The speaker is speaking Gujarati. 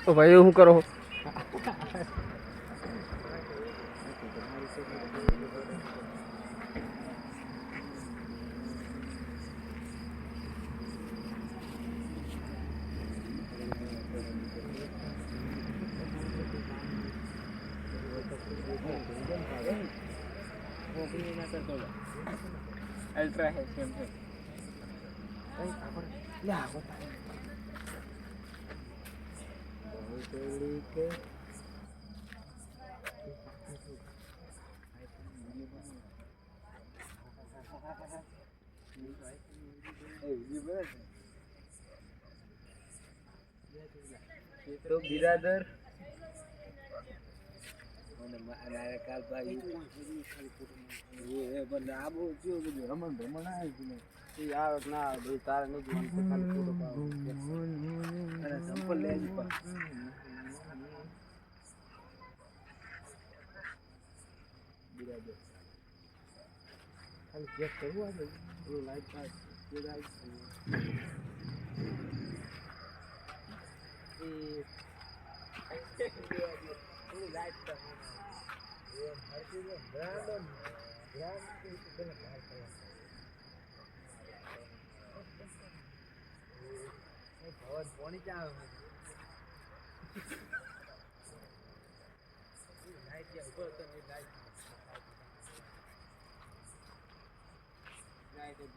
તો ભાઈ શું કરો અલ્ટ્રા હે સેમ છે તો બિરાદર. મારા કાલ ભાઈ એ બંને આબુ થયું બધું રમણ આવે છે ને એ આવે ના આવે બધું તારે નહીં ખાલી ફોટો પાડવાનો. સંપલ લે જ પણ બિરાદર ખાલી ચેક કરવું આપણે પેલું લાઈટ પાસ જે લાઈટ ભવન પોણી ક્યાં જ્યાં ઊભો હતો ને લાઈટ લાઈટ